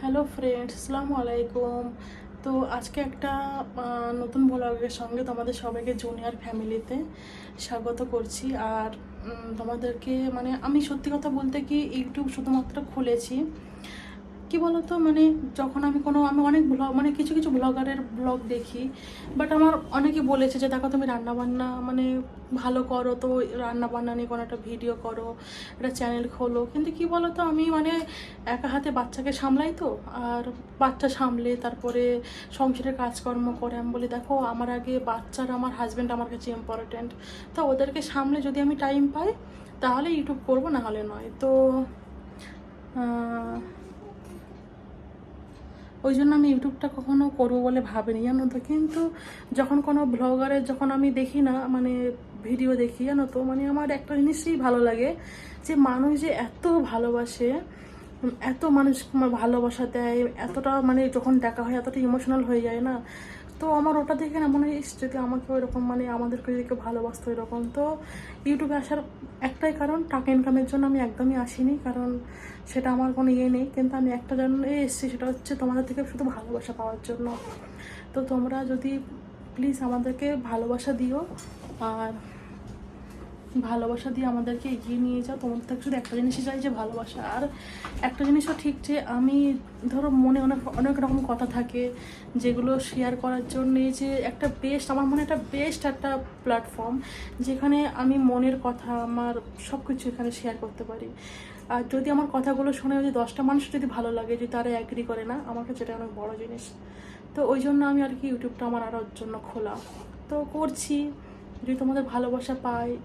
Hello friends আসসালামু আলাইকুম তো আজকে একটা নতুন ব্লগের সঙ্গে তোমাদের সবাইকে জুনিয়র ফ্যামিলিতে স্বাগত করছি। আর তোমাদেরকে মানে আমি সত্যি কথা বলতে কি, ইউটিউব শুধুমাত্র খুলেছি। কি বলতো? মানে যখন আমি কোনো, আমি অনেক ব্লগ মানে কিছু কিছু ব্লগারের ব্লগ দেখি বাট আমার অনেকে বলেছে যে, দেখো তুমি রান্নাবান্না মানে ভালো করো, তো রান্নাবান্না নিয়ে কোনো একটা ভিডিও করো, একটা চ্যানেল খোলো। কিন্তু কি বলতো, আমি মানে একা হাতে বাচ্চাকে সামলাই তো, আর বাচ্চা সামলে, তারপরে সংসারের কাজকর্ম করে, আমি বলি, দেখো, আমার আগে বাচ্চার, আমার হাজব্যান্ড আমার কাছে ইম্পর্ট্যান্ট তো ওদেরকে সামলে যদি আমি টাইম পাই, তাহলে ইউটিউব করব, না হলে নয়। তো ওই জন্য আমি ইউটিউবটা কখনো করব বলে ভাবিনি, জানো তো। কিন্তু যখন কোনো ব্লগারের যখন আমি দেখি না মানে ভিডিও দেখি, জানো তো মানে আমার একটা জিনিসই ভালো লাগে যে মানুষ যে এত ভালোবাসে, এত মানুষ ভালোবাসা দেয়, এতটা মানে যখন দেখা হয় এতটা ইমোশনাল হয়ে যায় না তো আমার ওটা দেখে না মনে হয় যদি আমাকে ওইরকম মানে আমাদেরকে যদি কেউ ভালোবাসতো এরকম তো ইউটিউবে আসার একটাই কারণ, টাকা ইনকামের জন্য আমি একদমই আসিনি, কারণ সেটা আমার কোনো ইয়ে নেই। কিন্তু আমি একটা জন্য এসেছি, সেটা হচ্ছে তোমাদের থেকে শুধু ভালোবাসা পাওয়ার জন্য। তো তোমরা যদি প্লিজ আমাদেরকে ভালোবাসা দিও, আর ভালোবাসা দিয়ে আমাদেরকে এগিয়ে নিয়ে যাও। তোমার থেকে শুধু একটা জিনিসই চাই যে ভালোবাসা। আর একটা জিনিসও ঠিক যে আমি ধরো মনে অনেক অনেক রকম কথা থাকে যেগুলো শেয়ার করার জন্য যে একটা বেস্ট আমার মনে একটা বেস্ট একটা প্ল্যাটফর্ম যেখানে আমি মনের কথা, আমার সব কিছু এখানে শেয়ার করতে পারি। আর যদি আমার কথাগুলো শুনে যদি দশটা মানুষ যদি ভালো লাগে যে তারা অ্যাগ্রি করে না, আমার কাছে এটা অনেক বড় জিনিস। তো ওই জন্য আমি আর কি ইউটিউবটা আমার আরও জন্য খোলা। তো করছি। যদি তোমাদের ভালোবাসা পাই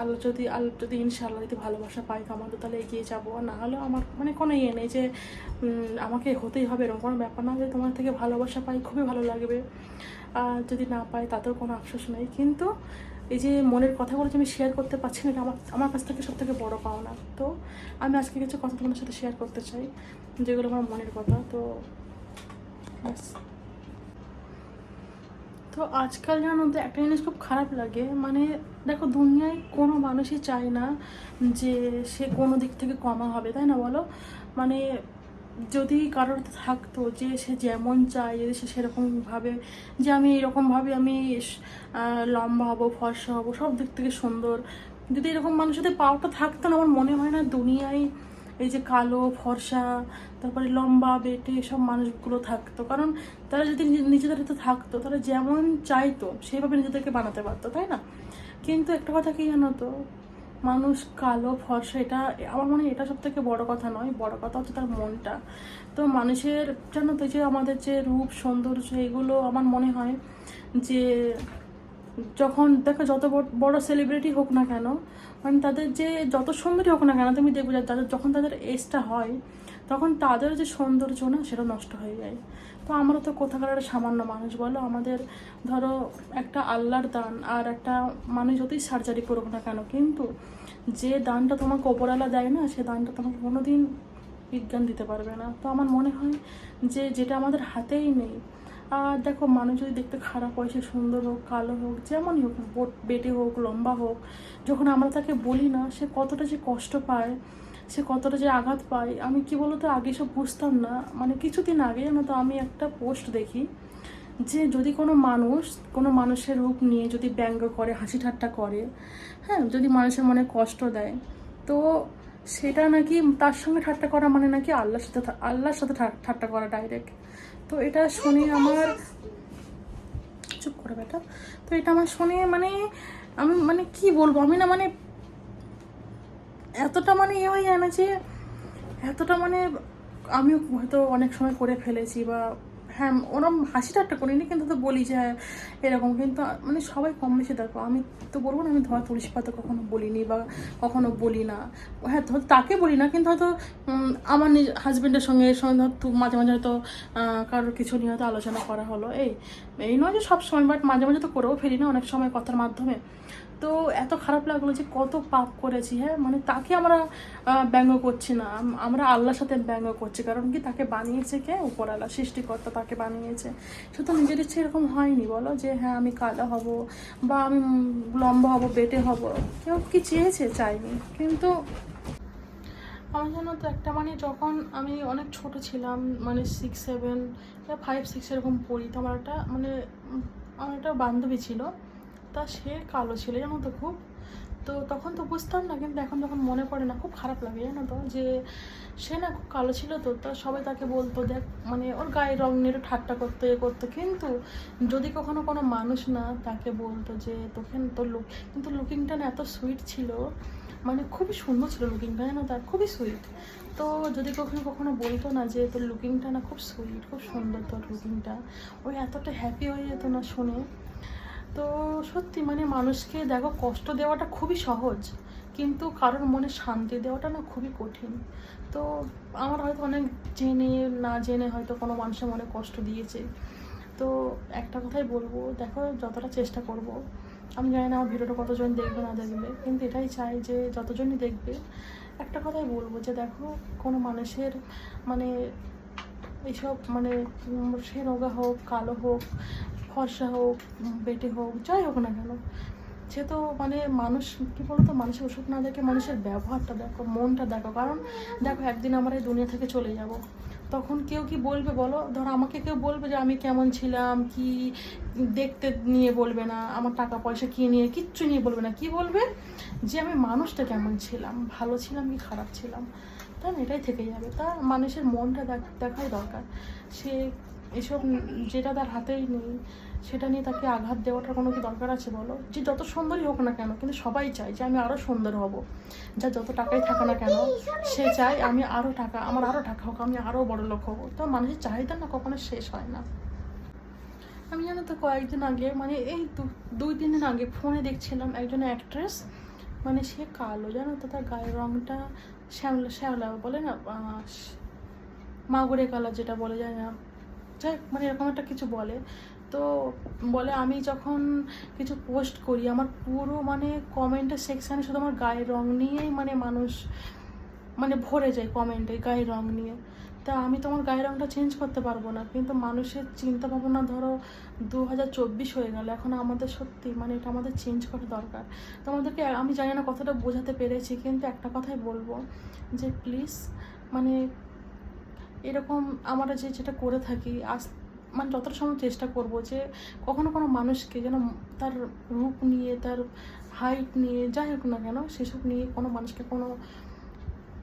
আল্লাহ যদি আল্লাহ যদি ইনশাআল্লাহ যদি ভালোবাসা পাই তো আমাদের তাহলে এগিয়ে যাব। আর না হলেও আমার মানে কোনো ইয়ে নেই যে আমাকে হতেই হবে এরকম কোনো ব্যাপার না যে, তোমার থেকে ভালোবাসা পাই, খুবই ভালো লাগবে। আর যদি না পাই, তাতেও কোনো আফসোস নেই। কিন্তু এই যে মনের কথাগুলো যে আমি শেয়ার করতে পারছি না আমার আমার কাছ থেকে সব থেকে বড়ো পাওনা। তো আমি আজকে কিছু কথা তোমার সাথে শেয়ার করতে চাই, যেগুলো আমার মনের কথা। তো, ব্যাস। তো আজকাল জানো তো একটা জিনিস খুব খারাপ লাগে। মানে দেখো দুনিয়ায় কোনো মানুষই চায় না যে সে কোনো দিক থেকে কমা হবে, তাই না বলো? মানে যদি কারোর থাকতো যে সে যেমন চায়, যদি সে সেরকমভাবে যে আমি এরকমভাবে আমি লম্বা হব, ফর্সা হব, সব দিক থেকে সুন্দর। যদি এরকম মানুষদের পাওয়াটা থাকতো না, আমার মনে হয় না দুনিয়ায় এই যে কালো, ফর্সা, তারপরে লম্বা, বেটে এসব মানুষগুলো থাকতো। কারণ তারা যদি নিজেদের তো থাকতো, তারা যেমন চাইতো, সেইভাবে নিজেদেরকে বানাতে পারতো, তাই না? কিন্তু একটা কথা কি জানো তো? মানুষ কালো, ফর্সা, এটা আমার মনে হয় এটা সব থেকে বড় কথা নয়, বড় কথা হচ্ছে তার মনটা। তো মানুষের, জানো তো যে আমাদের যে রূপ, সৌন্দর্য, এগুলো আমার মনে হয় যে যখন, দেখো যত বড় সেলিব্রিটি হোক না কেন মানে তাদের যে যত সুন্দরী হোক না কেন, তুমি দেখবে যে তাদের যখন তাদের এজটা হয়, তখন তাদের যে সৌন্দর্য না, সেটা নষ্ট হয়ে যায়। তো আমরা তো কোথাকার একটা সামান্য মানুষ বলো, আমাদের ধরো একটা আল্লাহর দান আর একটা মানুষ যতই সার্জারি করুক না কেন, কিন্তু যে দানটা তোমাকে ওপরওয়ালা দেয় না, সে দানটা তোমাকে কোনোদিন বিজ্ঞান দিতে পারবে না। তো আমার মনে হয় যে যেটা আমাদের হাতেই নেই আর দেখো মানুষ যদি দেখতে খারাপ হয়, সে সুন্দর হোক, কালো হোক, যেমনই হোক, বোট- বেটে হোক, লম্বা হোক, যখন আমরা তাকে বলি না, সে কতটা যে কষ্ট পায়, সে কতটা যে আঘাত পায়, আমি কি বলতো, আগে সব বুঝতাম না। মানে কিছুদিন আগে জানো তো, আমি একটা পোস্ট দেখি যে যদি কোনো মানুষ, কোনো মানুষের রূপ নিয়ে যদি ব্যঙ্গ করে, হাসি ঠাট্টা করে হ্যাঁ যদি মানুষের মনে কষ্ট দেয়, তো সেটা নাকি তার সঙ্গে ঠাট্টা করা মানে নাকি আল্লাহর সাথে আল্লাহর সাথে ঠাট্টা করা ডাইরেক্ট তো এটা শুনে আমার চুপ করে বেটা। তো এটা আমার শুনে মানে আমি মানে কি বলব? আমি না মানে এতটা মানে ইয়ে হয়ে যায় না যে এতটা মানে আমিও হয়তো অনেক সময় করে ফেলেছি বা হ্যাঁ ওরম হাসি ঠাট্টা করিনি, কিন্তু তো বলি যে এরকম। কিন্তু মানে সবাই কম বেশি দেখো। আমি তো বলব না, আমি ধর তুলসী পাতা কখনো বলিনি বা কখনো বলি না। হ্যাঁ ধর তাকে বলি না, কিন্তু হয়তো আমার নিজ হাজব্যান্ডের সঙ্গে, এর সঙ্গে ধর মাঝে মাঝে হয়তো কারোর কিছু নিয়ে হয়তো আলোচনা করা হলো, এই। এই নয় যে সব সময় বাট মাঝে মাঝে তো করেও ফেলি না অনেক সময় কথার মাধ্যমে। তো এত খারাপ লাগল যে কত পাপ করেছি হ্যাঁ? মানে তাকে আমরা ব্যঙ্গ করছি না। আমরা আল্লাহর সাথে ব্যঙ্গ করছি, কারণ কি তাকে বানিয়েছে কে? উপরালা সৃষ্টিকর্তা তাকে বানিয়েছে। শুধু নিজের ইচ্ছে এরকম হয়নি, বলো? যে হ্যাঁ আমি কালো হব বা আমি লম্বা হব, বেটে হব। কেউ কি চেয়েছে চাইনি? কিন্তু আমার জন্য তো একটা মানে যখন আমি অনেক ছোট ছিলাম মানে সিক্স সেভেন ফাইভ সিক্স এরকম পড়ি, তো আমার একটা মানে আমার একটা বান্ধবী ছিল, তা সে কালো ছিল, জানো তো খুব? তো তখন তো বুঝতাম না, কিন্তু এখন যখন মনে পড়ে না, খুব খারাপ লাগে, জানো তো? যে সে না খুব কালো ছিল তো, তা সবাই তাকে বলতো, দেখ মানে ওর গায়ের রং নিয়ে ঠাট্টা করতো, এ করতো। কিন্তু যদি কখনো কোনো মানুষ না তাকে বলতো যে তোকে, তোর লুক কিন্তু লুকিংটা না এত সুইট ছিল মানে খুবই সুন্দর ছিল লুকিংটা জানো তার খুবই সুইট তো যদি কখনো কখনো বলতো না যে তোর লুকিংটা না খুব সুইট খুব সুন্দর তোর লুকিংটা ওই এতটা হ্যাপি হয়ে যেত না শুনে। তো সত্যি মানে মানুষকে দেখো, কষ্ট দেওয়াটা খুবই সহজ, কিন্তু কারোর মনে শান্তি দেওয়াটা না খুবই কঠিন। তো আমার হয়তো অনেক জেনে, না জেনে হয়তো কোনো মানুষের মনে কষ্ট দিয়েছে। তো একটা কথাই বলব, দেখো যতটা চেষ্টা করব আমি জানি না আমার ভিডিওটা কতজন দেখবে, না দেখবে, কিন্তু এটাই চাই যে যতজনই দেখবে, একটা কথাই বলব যে দেখো, কোনো মানুষের মানে এইসব মানে সে রোগা হোক, কালো হোক, ফর্সা হোক, বেটে হোক, যাই হোক না কেন, সে তো মানে মানুষ, কি বলতো, মানুষের ওষুধ না দেখে মানুষের ব্যবহারটা দেখো, মনটা দেখো, কারণ দেখো একদিন আমরা এই দুনিয়া থেকে চলে যাব তখন কেউ কি বলবে বলো? ধর আমাকে কেউ বলবে যে আমি কেমন ছিলাম, কি দেখতে নিয়ে বলবে না, আমার টাকা পয়সা কি নিয়ে, কিচ্ছু নিয়ে বলবে না। কি বলবে? যে আমি মানুষটা কেমন ছিলাম, ভালো ছিলাম কি খারাপ ছিলাম। তাই এটাই থেকে যাবে। তা মানুষের মনটা দেখ- দেখাই দরকার। সে এসব যেটা তার হাতেই নেই, সেটা নিয়ে তাকে আঘাত দেওয়াটার কোনো কি দরকার আছে বলো? যে যত সুন্দরই হোক না কেন, কিন্তু সবাই চায় যে আমি আরও সুন্দর হব। যা যত টাকাই থাকে না কেন, সে চায় আমি আরও টাকা, আমার আরও টাকা হোক, আমি আরও বড় লোক হব। তো মানুষের চাহিদা না কখনো শেষ হয় না। আমি জানো তো কয়েকদিন আগে মানে এই দুই তিন দিন আগে ফোনে দেখছিলাম একজন অ্যাক্ট্রেস মানে সে কালো, জানো তো তার গায়ের রঙটা শ্যামলা শ্যামলা বলে না মাগুরে কালার যেটা বলে যায় না যাই মানে এরকম একটা কিছু বলে। তো বলে, আমি যখন কিছু পোস্ট করি, আমার পুরো মানে কমেন্টের সেকশানে শুধু আমার গায়ের রং নিয়েই মানে মানুষ মানে ভরে যায় কমেন্টে গায়ের রং নিয়ে। তা আমি তো আমার গায়ের রংটা চেঞ্জ করতে পারব না। কিন্তু মানুষের চিন্তা ভাবনা ধরো দু হাজার চব্বিশ হয়ে গেল। এখন আমাদের সত্যি মানে এটা আমাদের চেঞ্জ করা দরকার। তো আমাদেরকে আমি জানি না কতটা বোঝাতে পেরেছি, কিন্তু একটা কথাই বলব যে প্লিজ মানে এরকম আমরা যে যেটা করে থাকি আস মানে যতটা সময় চেষ্টা করব যে কখনো কোনো মানুষকে যেন তার রূপ নিয়ে, তার হাইট নিয়ে, যাই হোক না কেন, সেসব নিয়ে কোনো মানুষকে কোনো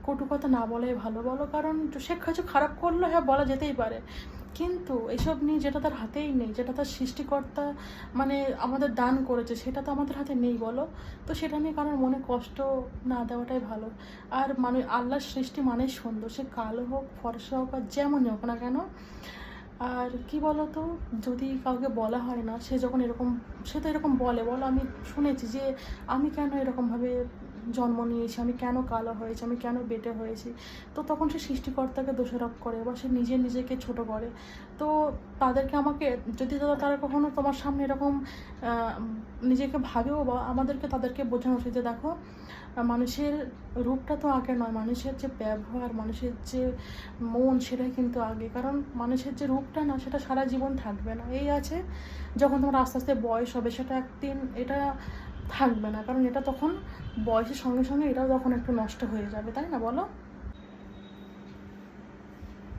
কটু কথা না বলাই ভালো, বলো কারণ সে কিছু খারাপ করল হ্যাঁ বলা যেতেই পারে। কিন্তু এসব নিয়ে যেটা তার হাতেই নেই, যেটা তার সৃষ্টিকর্তা মানে আমাদের দান করেছে, সেটা তো আমাদের হাতে নেই, বলো। তো সেটা নিয়ে কারোর মনে কষ্ট না দেওয়াটাই ভালো। আর মানে আল্লাহর সৃষ্টি মানেই সুন্দর, সে কালো হোক, ফর্সা হোক, আর যেমনই হোক না কেন। আর কি বলতো, যদি কাউকে বলা হয় না, সে যখন এরকম, সে তো এরকম বলে, বলো, আমি শুনেছি যে আমি কেন এরকমভাবে জন্ম নিয়েছি, আমি কেন কালো হয়েছি, আমি কেন বেটে হয়েছি। তো তখন সে সৃষ্টিকর্তাকে দোষারোপ করে বা সে নিজে নিজেকে ছোট করে। তো তাদেরকে আমাকে, যদি তারা কখনো তোমার সামনে এরকম নিজেকে ভাবেও বা আমাদেরকে তাদেরকে বোঝানো উচিত যে দেখো, মানুষের রূপটা তো আগে নয়, মানুষের যে ব্যবহার, মানুষের যে মন সেটাই কিন্তু আগে। কারণ মানুষের যে রূপটা না, সেটা সারা জীবন থাকবে না। এই আছে যখন তোমার আস্তে আস্তে বয়স হবে, সেটা একদিন, এটা থাকবে না। কারণ এটা তখন বয়সের সঙ্গে সঙ্গে এটাও তখন একটু নষ্ট হয়ে যাবে, তাই না বলো?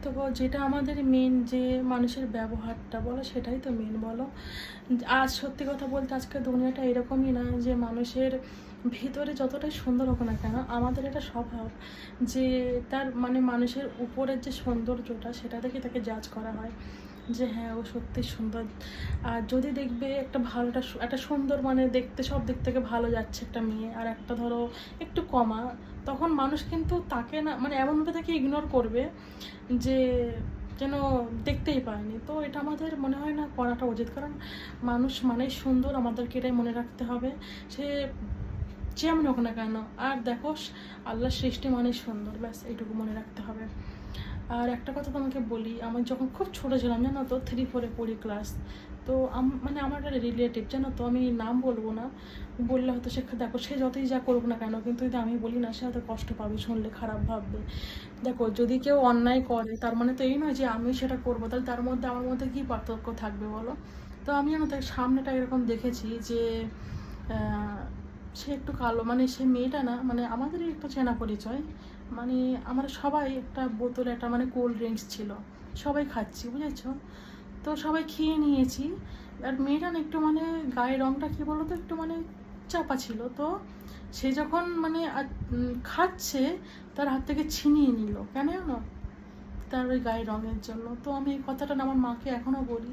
তো যেটা আমাদের মেন যে মানুষের ব্যবহারটা, বলো সেটাই তো মেন বলো। আজ সত্যি কথা বলতে আজকে দুনিয়াটা এরকমই না যে মানুষের ভিতরে যতটাই সুন্দর হোক না কেন, আমাদের এটা স্বভাব যে তার মানে মানুষের উপরের যে সৌন্দর্যটা, সেটা দেখে তাকে জাজ করা হয়। যে হ্যাঁ ও সত্যি সুন্দর। আর যদি দেখবে একটা ভালোটা সু- একটা সুন্দর মানে দেখতে, সব দিক থেকে ভালো যাচ্ছে একটা মেয়ে, আর একটা ধরো একটু কমা, তখন মানুষ কিন্তু তাকে না মানে এমনভাবে তাকে ইগনোর করবে যে যেন দেখতেই পায়নি। তো এটা আমাদের মনে হয় না করাটা উচিত, কারণ মানুষ মানেই সুন্দর, আমাদেরকে এটাই মনে রাখতে হবে। সে, যেমন হোক না কেন, আর দেখো আল্লাহর সৃষ্টি মানেই সুন্দর, ব্যাস, এইটুকু মনে রাখতে হবে। আর একটা কথা তোমাকে বলি আমার যখন খুব ছোটো ছিলাম, জানো তো থ্রি ফোরে পড়ি ক্লাস তো মানে আমার একটা রিলেটিভ জানো তো, আমি নাম বলব না, বললে হয়তো সে দেখো, সে যতই যা করুক না কেন, কিন্তু যদি আমি বলি না, সে হয়তো কষ্ট পাবে, শুনলে খারাপ ভাববে। দেখো, যদি কেউ অন্যায় করে, তার মানে তো এই নয় যে আমি সেটা করব, তাহলে তার মধ্যে, আমার মধ্যে কী পার্থক্য থাকবে বলো? তো আমি জানো তো, সামনেটা এরকম দেখেছি যে সে একটু কালো মানে সে মেয়েটা না মানে আমাদেরই একটা চেনা পরিচয় মানে আমরা সবাই একটা বোতলে একটা মানে কোল্ড ড্রিঙ্কস ছিল। সবাই খাচ্ছি, বুঝেছ? তো সবাই খেয়ে নিয়েছি। আর মেয়েটা না একটু মানে গায়ের রঙটা কী বলো তো একটু মানে চাপা ছিল। তো সে যখন মানে খাচ্ছে, তার হাত থেকে ছিনিয়ে নিল। কেন জানো? তার ওই গায়ের রঙের জন্য। তো আমি এই কথাটা আমার মাকে এখনও বলি।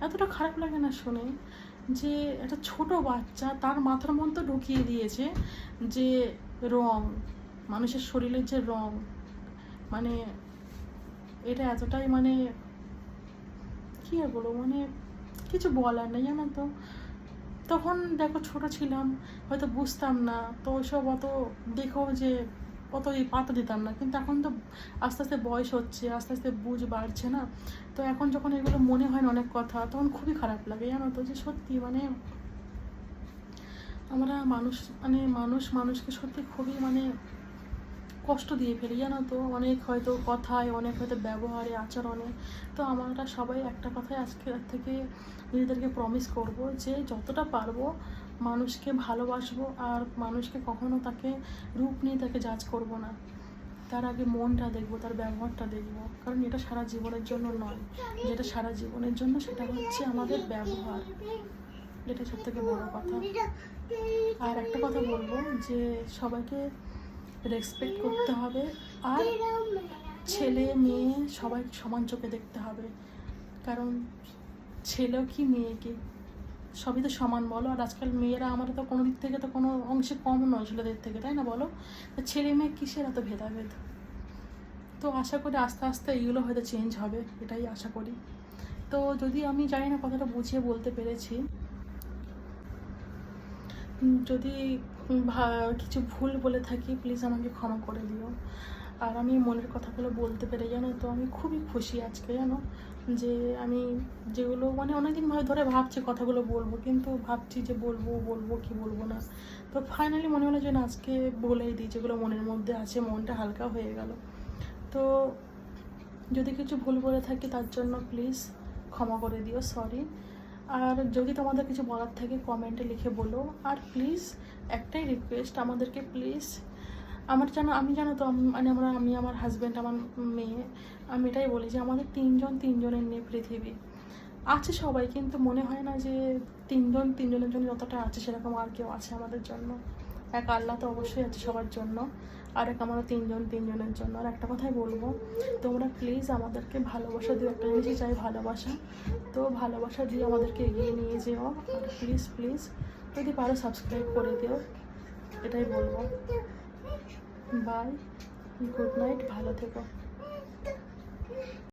এতটা খারাপ লাগে না শুনে যে একটা ছোট বাচ্চা তার মাথার মধ্যে ঢুকিয়ে দিয়েছে যে রং। মানুষের শরীরের যে রং মানে এটা এতটাই মানে কী আর বলব মানে কিছু বলার নেই জানো তো। তখন দেখো ছোট ছিলাম, হয়তো বুঝতাম না, তো ওইসব অত দেখো যে অত এই পাতা দিতাম না। কিন্তু এখন তো আস্তে আস্তে বয়স হচ্ছে, আস্তে আস্তে বুঝ বাড়ছে না। তো এখন যখন এগুলো মনে হয় না অনেক কথা, তখন খুবই খারাপ লাগে জানো তো যে সত্যি মানে আমরা মানুষ মানে মানুষ মানুষকে সত্যি খুবই মানে কষ্ট দিয়ে ফেলি, জানো তো? অনেক হয়তো কথায়, অনেক হয়তো ব্যবহারে, আচরণে। তো আমরা সবাই একটা কথাই আজকে থেকে নিজেদেরকে প্রমিস করব যে যতটা পারব মানুষকে ভালোবাসবো আর মানুষকে কখনো তাকে রূপ নিয়ে তাকে জাজ করব না। তার আগে মনটা দেখব, তার ব্যবহারটা দেখব। কারণ এটা সারা জীবনের জন্য নয়। যেটা সারা জীবনের জন্য সেটা হচ্ছে আমাদের ব্যবহার। এটা সব থেকে বড় কথা। আর একটা কথা বলব যে সবাইকে রেসপেক্ট করতে হবে। আর ছেলে, মেয়ে সবাই সমান চোখে দেখতে হবে। কারণ ছেলেও কি মেয়েকে? সবই তো সমান বলো। আর আজকাল মেয়েরা আমার তো কোনো দিক থেকে তো কোনো অংশে কম নয় ছেলেদের থেকে, তাই না বলো? তো ছেলে মেয়ে কিসের এত ভেদাভেদ? তো আশা করি আস্তে আস্তে এইগুলো হয়তো চেঞ্জ হবে, এটাই আশা করি। তো যদি আমি জানি না কথাটা বুঝিয়ে বলতে পেরেছি, যদি কিছু ভুল বলে থাকি প্লিজ আমাকে ক্ষমা করে দিও। আর আমি মনের কথাগুলো বলতে পেরে, জানো তো, আমি খুবই খুশি আজকে, জানো? যে আমি যেগুলো মানে অনেকদিন ভাবে ধরে ভাবছি কথাগুলো বলব, কিন্তু ভাবছি যে বলব বলব কি বলব না। তো ফাইনালি মনে হলো যে আজকে বলেই দিই, যেগুলো মনের মধ্যে আছে, মনটা হালকা হয়ে গেল। তো যদি কিছু ভুল বলে থাকি, তার জন্য প্লিজ ক্ষমা করে দিও সরি আর যদি তোমাদের কিছু বলার থাকে কমেন্টে লিখে বলো। আর প্লিজ একটাই রিকোয়েস্ট আমাদেরকে প্লিজ আমার জানো আমি জানো তো মানে আমরা, আমি আমার হাজব্যান্ড আমার মেয়ে, আমি এটাই বলি যে আমাদের তিনজন তিনজনের নিয়ে পৃথিবী আছে সবাই, কিন্তু মনে হয় না যে তিনজন তিনজনের জন্য যতটা আছে সেরকম আর কেউ আছে আমাদের জন্য। এক আল্লাহ তো অবশ্যই আছে সবার জন্য। আর এক আমরা তিনজন, তিনজনের জন্য। আর একটা কথাই বলব, তোমরা প্লিজ আমাদেরকে ভালোবাসা দিও। একটা জিনিসই চাই, ভালোবাসা। তো ভালোবাসা দিয়ে আমাদেরকে এগিয়ে নিয়ে যেও। আর প্লিজ প্লিজ যদি পারো সাবস্ক্রাইব করে দিও। এটাই বলব। বাই গুড নাইট ভালো থেকো।